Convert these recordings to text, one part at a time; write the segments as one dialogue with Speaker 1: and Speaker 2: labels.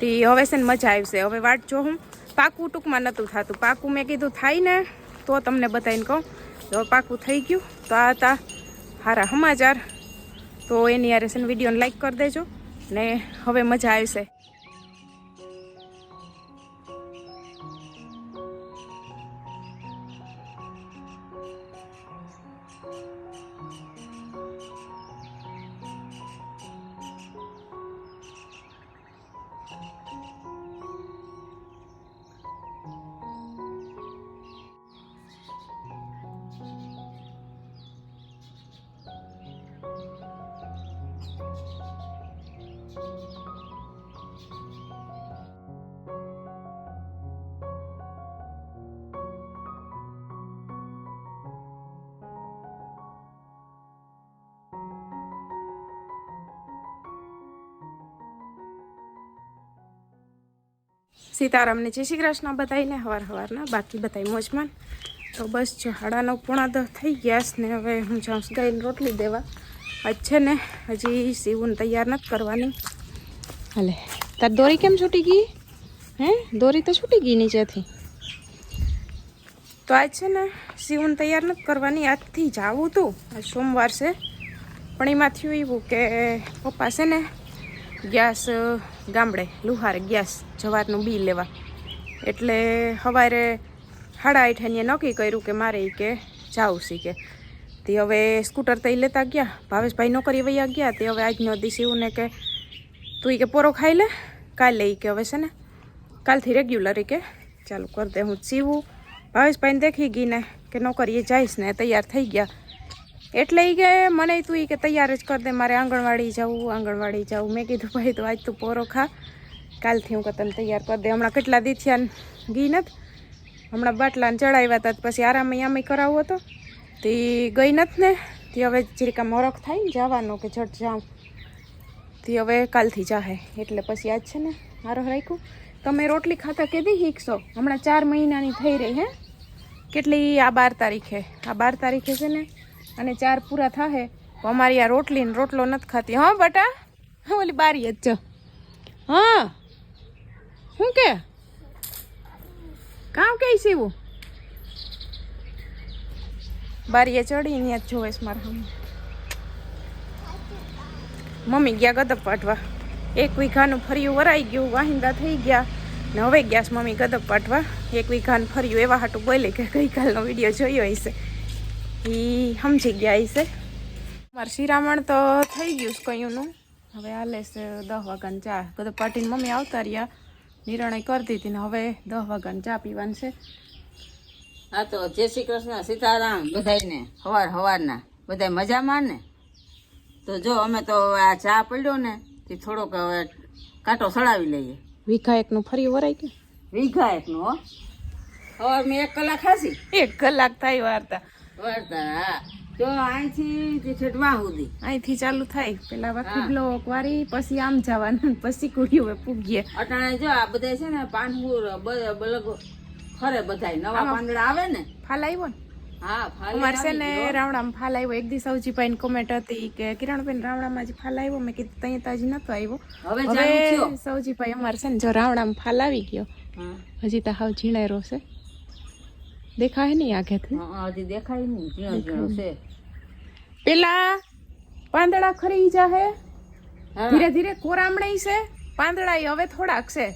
Speaker 1: તે હવે છે ને મજા આવશે. હવે વાટ જો હું પાકું ટૂંકમાં નહોતું થતું. પાકું મેં કીધું થાય ને, તો તમને બતાવીને કહું. તો પાકું થઈ ગયું. તો આ હતા સારા સમાચાર. તો એની યારે છે ને વિડીયોને લાઈક કરી દેજો ને હવે મજા આવશે. સીતારામને જય શ્રી કૃષ્ણ બધાઈને હવાર હવારના બાકી બધાય મોજમાં. તો બસ જો હાડાનો પૂણા દહ થઈ ગયા છે ને હવે હું જાઉં ગાઈને રોટલી દેવા. આજ છે ને, હજી સીવું તૈયાર નથી કરવાની. હાલે, તાર દોરી કેમ છૂટી ગઈ? હે, દોરી તો છૂટી ગઈ નીચેથી. તો આજ છે ને, સીવું તૈયાર નથી કરવાની, આજથી જાવું હતું આજ સોમવાર છે. પણ એમાં થયું એવું કે પપ્પા છે ને ગેસ ગામડે, લુહારે ગેસ જવારનું બી લેવા. એટલે સવારે સાડા આઠે નક્કી કર્યું કે મારે કે જાવું સી કે. તે હવે સ્કૂટર તો લેતા ગયા, ભાવેશભાઈ નોકરી વૈયા ગયા, તે હવે આજનો દિવસ એવું ને કે તું કે પોરો ખાઈ લે, કાલે એ કે હવે છે ને, કાલથી રેગ્યુલર કે, ચાલુ કરી દે, હું સીવું. ભાવેશભાઈને દેખી ગઈ ને કે નોકરીએ જઈશ ને, તૈયાર થઈ ગયા. એટલે એ કે મને તું એ કે તૈયાર જ કર દે, મારે આંગણવાડી જવું આંગણવાડી જવું. મેં કીધું, ભાઈ, તો આજ તું પોરો ખા. કાલથી હું તને તૈયાર કરી દે. હમણાં કેટલા દીથિયા ગઈ નથી હમણાં બાટલાને ચડાવ્યા હતા પછી આરામ આમે કરાવવો હતો. તે ગઈ નથી ને, તે હવે જરીકા મોરખ થાય ને, જવાનો કે જટ જાઉં. તે હવે કાલથી જાહે. એટલે પછી આજ છે ને, મારો રાખ્યું. તમે રોટલી ખાતા કેદી શીખશો હમણાં ચાર મહિનાની થઈ રહી હે. કેટલી આ બાર તારીખે? આ બાર તારીખે છે ને અને ચાર પૂરા થાહે અમારી આ રોટલી ને રોટલો નથી ખાતી. હા બટા ઓલી બારી જ હા શું કે? કામ કે સીવું? બારીએ ચડી અહીંયા જ જોવે મારા મમ્મી ગયા ગદપ પાટવા એક વીઘાનું ફર્યું વરાઈ ગયું, વાહિંદા થઈ ગયા. ને હવે ગયા મમ્મી ગદપ પાટવા એક વીઘાનું ફર્યું એવા હાટું બોલે કે ગઈકાલનો વીડિયો જોયો હશે. એ સમજી ગયા હશે મારે શિરામણ તો થઈ ગયું છે કયુંનું. હવે હાલે છે દસ વાગ્યાની ચા. ગદપ પાટીની મમ્મી આવતા રહ્યા. નિર્ણય કરી દીધી ને હવે દસ વાગ્યાની ચા પીવાની છે.
Speaker 2: હા તો જય શ્રી કૃષ્ણ સીતારામ બધાયને હવાર હવારના. બધા મજામાં ને? તો જો અમે તો આ ચા પડ્યો ને તે થોડોક હવે કાંટો સડાવી લઈએ.
Speaker 1: વીઘા એકનું વરાય વરાઈ ગયું
Speaker 2: વીઘા એકનો હો? હવે મેં એક કલાક ખાસી?
Speaker 1: એક કલાક થાય વાર્તા.
Speaker 2: વાર્તા અહીંથી તે સુધી.
Speaker 1: અહીંથી ચાલુ થાય. પેલા વાકી બ્લોક વારી પછી આમ જવાનું પછી કુડીઓ પૂગીએ.
Speaker 2: અટાણે જો આ બધા છે ને પાનપુર બલગ ખરે બધાય નવા પાંદડા આવે ને?
Speaker 1: ફાલ આવ્યો ને? અમારે છે ને રાવણામાં ફાલ આવ્યો. એક દિવસ સૌજીભાઈ કોમેન્ટ હતી કે કિરણબેન રાવણામાં જ ફાલ આવ્યો? મેં કીધું ત્યાં તાજી નતો આવ્યો.
Speaker 2: હવે
Speaker 1: સૌજીભાઈ અમારે છે ને જો રાવણામાં ફાલ આવી ગયો હજી તો હાવ ઝીણાયરો છે. દેખાય નહીં આગેથી
Speaker 2: હા, હજી દેખાય નહીં. ઝીણો ઝીણો છે.
Speaker 1: પેલા પાંદડા ખરી જાહે. ધીરે ધીરે કોરામણે છે પાંદડા હવે થોડાક છે.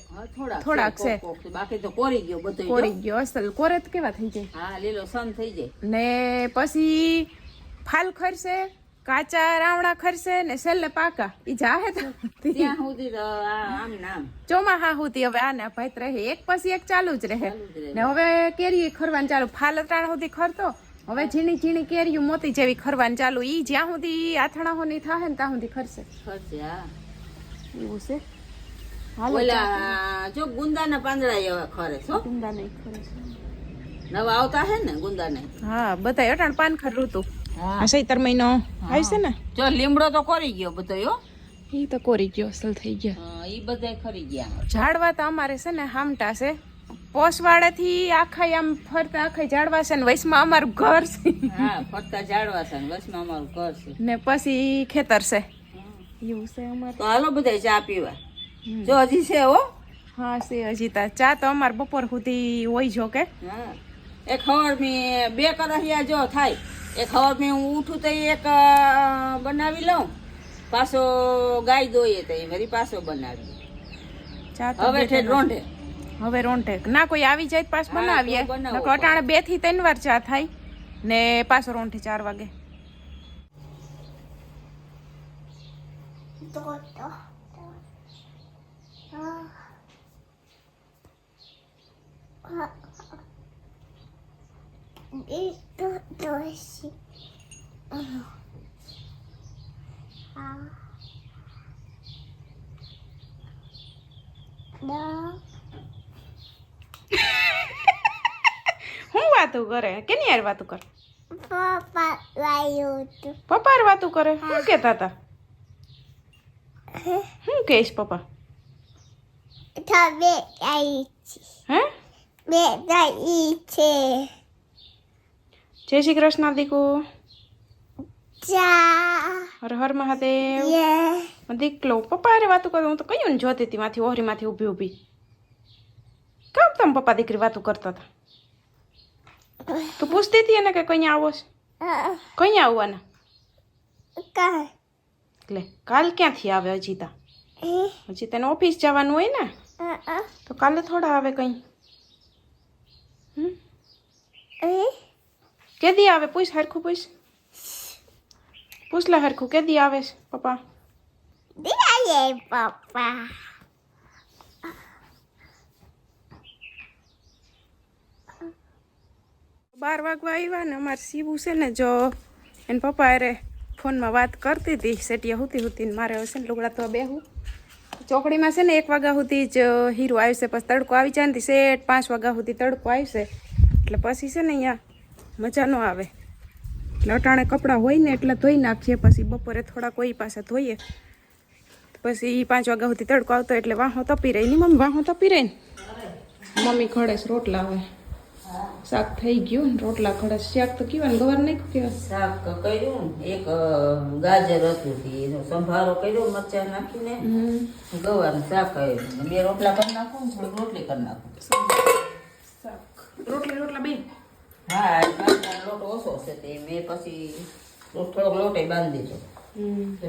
Speaker 2: થોડાક છે. બાકી તો કોરી ગયો બધો
Speaker 1: કોરી ગયો. અસલ કોરે કેવા થઈ જાય?
Speaker 2: હા લીલો સન થઈ જાય.
Speaker 1: ને પછી ફાલ ખરશે કાચા રાવણા ખરશે ને છેલ્લે પાકા. ઈ જાહે
Speaker 2: ત્યાં સુધી આમ નામ
Speaker 1: ચોમાહા સુધી હવે આને ભાઈ રહે. એક પછી એક ચાલુ જ રહે. ને હવે કેરી ખરવાનું ચાલુ. ફાલ અટાણ સુધી ખરતો. હવે ઝીણી ઝીણી કેરીયું મોતી જેવી ખરવાનું ચાલુ. ઈ જ્યાં સુધી આથણા હોની થાય ને ત્યાં સુધી ખરશે.
Speaker 2: ખરશે હા.
Speaker 1: એવું છે?
Speaker 2: ઓલા જો ગુંદાના પાંદડા એવા ખરે છો
Speaker 1: ગુંદા નહીં ખરે
Speaker 2: નવા આવતા હે ને ગુંદાને?
Speaker 1: હા બધા અટાણ પાન ખર ઋતુ.
Speaker 2: હા
Speaker 1: આ સૈતર મહિનો. આવશે ને?
Speaker 2: જો લીમડો તો કોરી ગયો બધો યો
Speaker 1: ઈ તો કોરી ગયો અસલ થઈ ગયા.
Speaker 2: હા, ઈ બધા ખરી ગયા.
Speaker 1: ઝાડવા તો અમારે છે ને હામટા છે. પોસવાડાથી આખા આમ ફરતા આખા ઝાડવા છે ને વૈસમાં અમારું ઘર છે.
Speaker 2: હા ફરતા ઝાડવા છે ને વૈશમાં અમારું ઘર છે.
Speaker 1: ને પછી ખેતર છે. એવું છે અમારે.
Speaker 2: તો હાલો બધા ચા પીવા. જો હજી છે હો.
Speaker 1: હા સે હજી તા. ચા તો અમાર બપોર સુધી હોય જો કે.
Speaker 2: હા. એક ખબર મેં બે કરાહિયા જો થાય. એક હવા મેં હું ઉઠું તો એક બનાવી લઉં. પાછો ગાય દોઈએ તો એ વળી પાછો બનાવી.
Speaker 1: ચા
Speaker 2: હવે
Speaker 1: છે
Speaker 2: રોંઢે.
Speaker 1: હવે રોંઢે. ના કોઈ આવી જાય
Speaker 2: પાછ
Speaker 1: બનાવીએ. અટાણે બેથી ત્રણ વાર ચા થાય ને પાછો રોંઢે ચાર વાગે. હું વાતું કરે કેની યાર વાતું કરે પપ્પા હારે વાતું કરે શું કેતા હતા શું કહીશ પપ્પા હે જય શ્રી કૃષ્ણ દીકુ. હર હર મહાદેવ. દીકલો પપ્પા અરે વાતું કરતો હું તો કયું ને જોતી હતી માથી ઓહરીમાંથી ઊભી ઊભી. કેમ તમે પપ્પા દીકરી વાતું કરતા હતા? તું પૂછતી હતી એને કે કઈ આવો છે? કઈ આવવાના? એટલે કાલ ક્યાંથી આવે અજીતા? હજી તને ઓફિસ જવાનું હોય ને? તો કાલે થોડા આવે કઈ. હમ? કેદી આવે પૂછ હરખું પૂછ પૂછલા હરખું કેદી આવે છે પપ્પા
Speaker 3: Papa.
Speaker 1: બાર વાગવા આવ્યા ને અમારે સીવું છે ને જો એને પપ્પા અરે ફોનમાં વાત કરતી હતી સેટિયા હુતી હુતી ને મારે હશે ને લુગડા તો બેહું ચોકડીમાં છે ને એક વાગ્યા સુધી જ હીરો આવશે પછી તડકો આવી જાય ને સેટ પાંચ વાગ્યા સુધી તડકો આવશે એટલે પછી છે ને અહીંયા મજા ન આવે. એટલે અટાણે કપડાં હોય ને એટલે ધોઈ નાખીએ પછી બપોરે થોડા કોઈ પાસે ધોઈએ. પછી એ પાંચ વાગ્યા સુધી તડકો આવતો એટલે વાહો તપી રહી. ની મમ્મી વાહો તપી રહી ને? મમ્મી ખડેશ રોટલા આવે શાક થઈ ગયું ને રોટલા ખડેસ શાક તો કેવા ને ગવાર નાખ્યું કેવા
Speaker 2: શાક કર્યું એક ગાજર હતું એનો સંભારો કર્યો મરચા નાખીને. ગવાર શાક કર્યું બે રોટલા કરી નાખું થોડીક રોટલી કરી નાખું.
Speaker 1: શાક. રોટલી રોટલા બે.
Speaker 2: હા લોટ ઓછો છે તે. મેં પછી થોડોક લોટે બાંધી દીધો.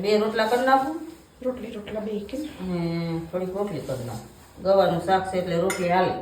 Speaker 2: બે રોટલા કરી નાખું.
Speaker 1: રોટલી રોટલા બે
Speaker 2: થોડીક રોટલી કરી નાખું. ગવાનું શાક છે એટલે રોટલી હાલે.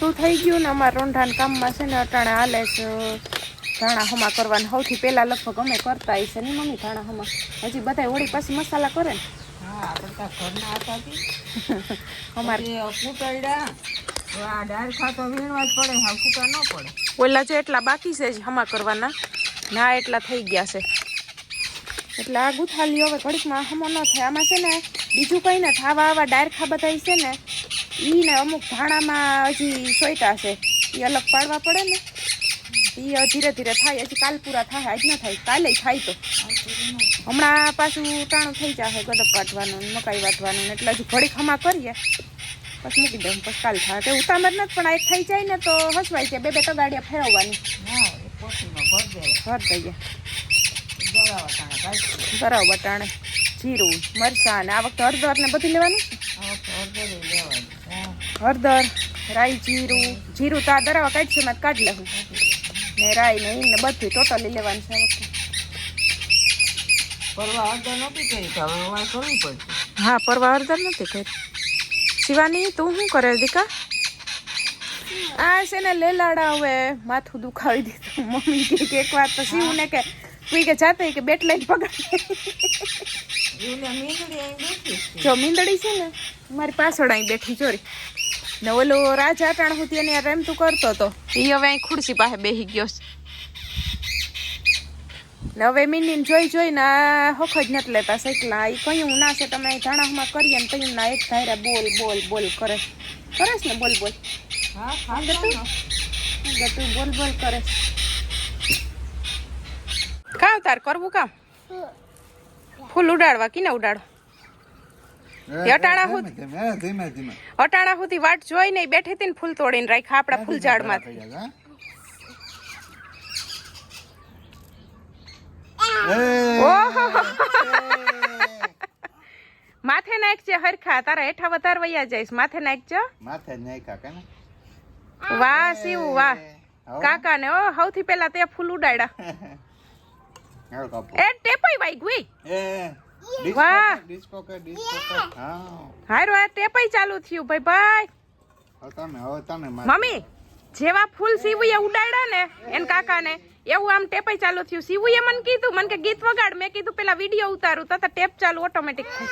Speaker 1: હાલે થઈ ગયું ને અમારા રોંઢાના કામમાં છે ને અટાણે હાલે છે. ધાણા હમા કરવાના. સૌથી પહેલાં લગભગ અમે કરતા હશે ને મમ્મી ધાણા હમા. હજી બધા વળી પછી મસાલા કરે ને. અમારે ઓલા જો એટલા બાકી છે હમા કરવાના. ના એટલા થઈ ગયા છે. એટલે આ ગુથાલી હવે ઘડીકમાં હમો ન થાય. આમાં છે ને બીજું કંઈ ને થાવા આવા ડાયરખા બધા છે ને ઈ ને અમુક ધાણામાં હજી સોયટા છે. એ અલગ પાડવા પડે ને. એ ધીરે ધીરે થાય. હજી કાલ પૂરા થાય આજ ન થાય. કાલે થાય તો. હમણાં પાછું ટાણું થઈ જશે ગદપ કાઢવાનું ને મકાઈ વાટવાનું ને એટલે હજી ઘડી ખમા કરીએ. પછી મૂકી દઉં પછી કાલ થાય. તો ઉતામર નથી પણ આ થઈ જાય ને તો હસવાય છે બે બે તગાડિયા ફેરવવાની.
Speaker 2: હા ભર
Speaker 1: દઈએ. બરાબર બટાણે જીરું મરચાં ને આ વખતે હળદર ને બધું લેવાનું. હળદર રાઈ જીરું જીરું તો આ દરાવા કાઢશે એમાં કાઢી લેવું ને રાઈ ને ને બધું ટોટલી લેવાનું છે
Speaker 2: પરવા હળદર નહોતી કરી હવે કરવી પડશે.
Speaker 1: હા પરવા હળદર નથી કરી. શિવાની તું શું કરે દીકા? આ છે ને લેલાડા હવે માથું દુખાવી દીધું. મમ્મી કે એક વાર તો શિવ ને કે તું કે જાતે કે બેટ લઈને પકડ જો મીંદડી છે ને મારી પાછળ અહીં બેઠી ચોરી ને ઓલો રાજા અટાણ સુધી એને રેમતું કરતો હતો એ હવે અહીં ખુરશી પાસે બેસી ગયો છે. ને હવે મીંડીને જોઈ જોઈને આ હખ જ નથી લેતા સાયકલા. એ કયું ના છે તમે જાણા હમણાં કરીએ ને કયું ના એક ધાયરા બોલ બોલ બોલ કરે કરે ને બોલ બોલ?
Speaker 2: હા હા
Speaker 1: બોલ બોલ કરે કામ તાર કરવું કામ ફૂલ ઉડાડવા કિને ઉડાડો? અટાણા
Speaker 3: ધીમે
Speaker 1: અટાણા સુધી વાટ જોઈ ને બેઠી હતી ને ફૂલ તોડીને રાખ્યા આપણા ફૂલ
Speaker 3: હા? એ,
Speaker 1: માથે નાખજે હરખા તારા હેઠા વધારે વૈયા જઈશ. માથે નાખજો
Speaker 3: માથે નાખ્યા કે ને?
Speaker 1: વાહ શિવ વાહ. કાકા ને ઓ સૌથી પેલા તે ફૂલ ઉડાડ્યા. એ ટેપાઈ વાઈ ગુઈ
Speaker 3: એ,
Speaker 1: વાહ.
Speaker 3: ડિસ્કો કર, ડિસ્કો કર. હા.
Speaker 1: હારો આ ટેપાઈ ચાલુ થયું ભાઈ ભાઈ
Speaker 3: તમે હવે તમે
Speaker 1: મમ્મી જેવા ફૂલ શિવુએ ઉડાડ્યા ને એન કાકાને એવું આમ ટેપાઈ ચાલુ થયું શિવુએ મને કીધું મને કે ગીત વગાડ મેં કીધું પેલા વીડિયો ઉતારું તો ટેપ ચાલુ ઓટોમેટિક થાય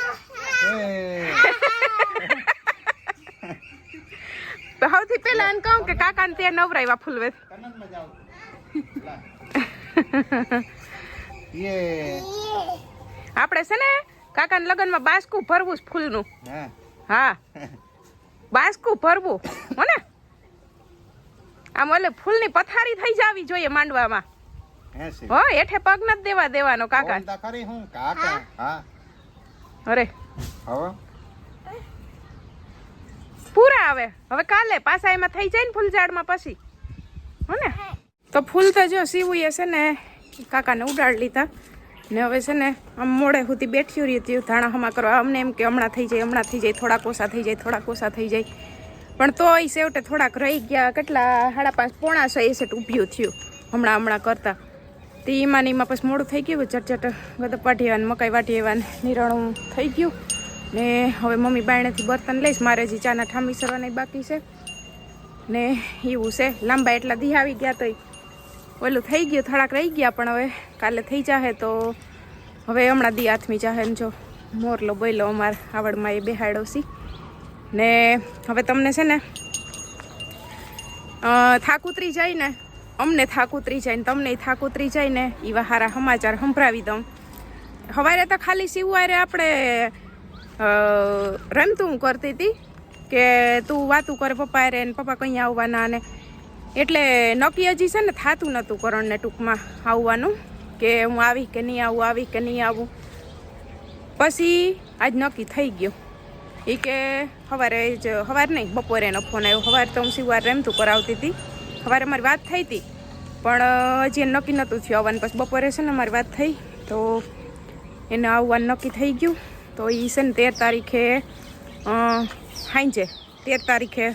Speaker 1: તો સૌથી પેલા એને કહું કે કાકાને તે નવરાવ્યા ફૂલ વેચ
Speaker 3: તને જ મજા આવશે. લા. યે.
Speaker 1: આપણે છે ને કાકાના લગ્નમાં બાસકું ભરવું છે ફૂલનું.
Speaker 3: હા.
Speaker 1: હા. બાસકું ભરવું. હો ને આમ ઓલે ફૂલની પથારી થઈ જાવી જોઈએ માંડવામાં.
Speaker 3: હે
Speaker 1: હેઠે પગ નથી દેવા દેવાનો કાકા.
Speaker 3: ખરી હું કાકા. હા.
Speaker 1: અરે.
Speaker 3: હવે?
Speaker 1: પૂરા આવે. હવે કાલે પાછા એમાં થઈ જાય ને ફૂલ ઝાડમાં પછી. હો ને તો ફૂલ તો જો સીવું છે ને કાકાને ઉડાડી લીધા. ને હવે છે ને આમ મોડે સુધી બેઠ્યું રહ્યું હતી, ધાણા હમા કરવા. અમને એમ કે હમણાં થઈ જાય, હમણાં થઈ જાય, થોડાક ઓછા થઈ જાય, થોડાક ઓછા થઈ જાય. પણ તોય સેવટે થોડાક રહી ગયા, કેટલા સાડા પાંચ પોણા છ એસેટ ઊભ્યું થયું, હમણાં હમણાં કરતા. તે એમાં ને એમાં પછી મોડું થઈ ગયું ચટચટ ગદપ વાટી આવ્યા મકાઈ વાટી આવ્યા નિરાણું થઈ ગયું. ને હવે મમ્મી બાયણેથી બર્તન લઈશ, મારે હજી ચાના ઠામી સરવાના બાકી છે. ને એવું છે, લાંબા એટલા દી આવી ગયા તોય. ઓલું થઈ ગયું, થોડાક રહી ગયા, પણ હવે કાલે થઈ જાહે તો હવે હમણાં દી હાથમી જાહે ને જો મોરલો બોયલો અમાર આવડમાં એ બેહાડો સી ને હવે તમને છે ને થાક ઉતરી જાય ને અમને થાક ઉતરી જાય ને તમને થાક ઉતરી જાય ને એવા સારા સમાચાર સંભળાવી દઉં. સવારે તો ખાલી સિવારે આપણે રમતું કરતી હતી કે તું વાતું કર પપ્પા રે ને પપ્પા કંઈ આવવાના ને. એટલે નક્કી હજી છે ને થાતું નહોતું કરણને ટૂંકમાં આવવાનું, કે હું આવી કે નહીં આવું, આવી કે નહીં આવું. પછી આજ નક્કી થઈ ગયું. એ કે સવારે જ સવાર નહીં બપોરે એનો ફોન આવ્યો. સવારે તો હું સિવાર રમતું કરાવતી હતી. સવારે મારી વાત થઈ હતી, પણ હજી એને નક્કી નહોતું થયું આવવાનું. પછી બપોરે છે ને મારી વાત થઈ, તો એને આવવાનું નક્કી થઈ ગયું. તો એ છે ને તેર તારીખે સાંજે તેર તારીખે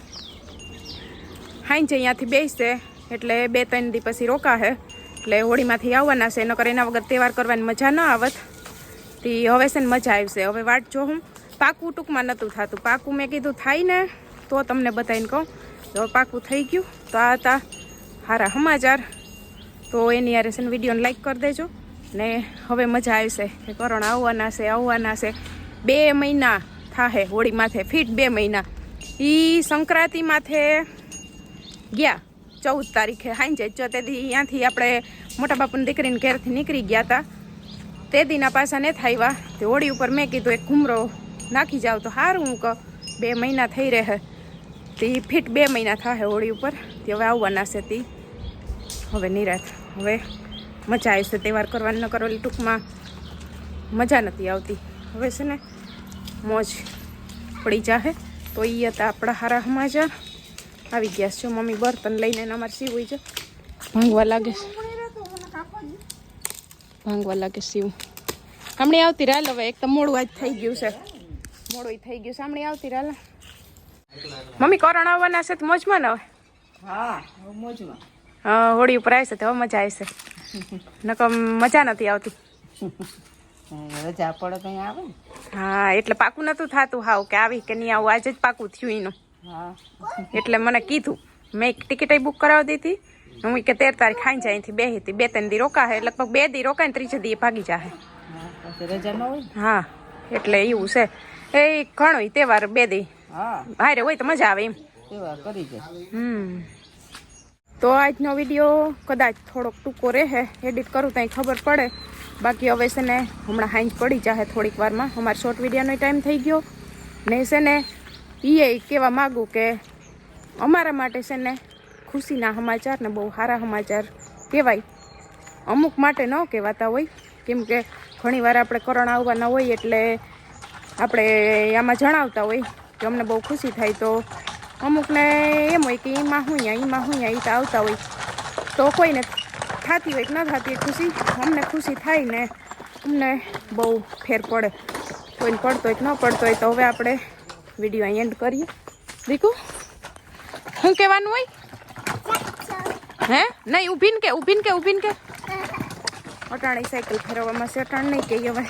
Speaker 1: સાંજે અહીંયાથી બેસશે એટલે બે ત્રણ દી પછી રોકાશે. એટલે હોળીમાંથી આવવાના છે, નકર એના વગર તહેવાર કરવાની મજા ન આવત. તે હવે છે ને મજા આવશે. હવે વાટ જો હું પાકું ટૂંકમાં નહોતું થતું. પાકું મેં કીધું થાય ને, તો તમને બતાવીને કહું. તો પાકું થઈ ગયું, તો આ હતા સારા સમાચાર. તો એની યારે છે ને વિડીયોને લાઈક કરી દેજો. ને હવે મજા આવશે કે કરણ આવવાના છે આવવાના છે. બે મહિના થાહે હોળી માથે, ફીટ બે મહિના. એ સંક્રાંતિ માથે ગયા. ચૌદ તારીખે સાંજે જો. તે દી અહીંયાથી આપણે મોટા બાપુની દીકરીને ઘેરથી નીકળી ગયા હતા તે દીના પાછા ને થાય તે હોળી ઉપર મેં કીધું, એક ઘૂમરો નાખી જાવ તો સારું હું કહું, બે મહિના થઈ રહે. તે ફીટ બે મહિના થશે હોળી ઉપર. તે હવે આવવાના છે તે. હવે નિરાત હવે મજા આવશે તહેવાર કરવાની ન કરો ટૂંકમાં મજા નથી આવતી. હવે છે ને, મોજ પડી જાહે. તો એ હતા આપણા હારા સમાચાર. આવી ગયા છે. મમ્મી બર્તન લઈને અમારે સીવું છે. ભાંગવા લાગે છે. ભાંગવા લાગે સીવું હમણાં આવતી રાલ હવે. એક તો મોડું આજ થઈ ગયું છે. મોડું થઈ ગયું છે. હમણાં આવતી રાલ મમ્મી કરણ આવવાના છે તો મોજમાં ને હવે?
Speaker 2: હા મોજમાં.
Speaker 1: હા હોળી ઉપર આવશે તો મજા આવશે નકર મજા નથી આવતી.
Speaker 2: રજા પડે કઈ આવે
Speaker 1: હા એટલે પાકું નતું થતું હાવ કે આવી કે નહીં આવું. આજે જ પાકું થયું એનું. એટલે મને કીધું મેં એક ટિકિટ બુક કરાવી દીધી. હું કે તેર તારીખ ખાઈ જાય અહીંથી બે હતી. બે ત્રણ દી રોકાશે લગભગ બે દી રોકાય ને ત્રીજે દી ભાગી જાહે.
Speaker 2: હા
Speaker 1: એટલે એવું છે. એ ઘણો તહેવાર બે દી. હારે હોય તો મજા આવે એમ. હમ. તો આજનો વીડિયો કદાચ થોડોક ટૂંકો રહે એડિટ કરું ત્યાં ખબર પડે. બાકી હવે છે ને હમણાં હાંજ પડી જાહે થોડીક વારમાં. અમારે શોર્ટ વિડીયોનો ટાઈમ થઈ ગયો. ને છે ને એ કહેવા માગું કે અમારા માટે છે ને ખુશીના સમાચાર ને બહુ સારા સમાચાર કહેવાય. અમુક માટે ન કહેવાતા હોય, કેમ કે ઘણીવાર આપણે કરણ આવવાના હોય એટલે આપણે આમાં જણાવતા હોય કે અમને બહુ ખુશી થાય તો અમુકને એમ હોય કે એમાં હું અહીંયા, એમાં હું અહીંયા એ તો આવતા હોય. તો કોઈને થતી હોય કે ન થતી હોય ખુશી, અમને ખુશી થાય ને અમને બહુ ફેર પડે. કોઈને પડતો હોય કે ન પડતો હોય તો હવે આપણે વીડિયો અહીં એન્ડ કરીએ. દીકુ શું કહેવાનું હોય? હે? નહીં ઊભીને કે ઊભીને કે ઊભીને કે? અટાણી સાયકલ ફેરવવામાં છે અટાણ નહીં કહીએ હવે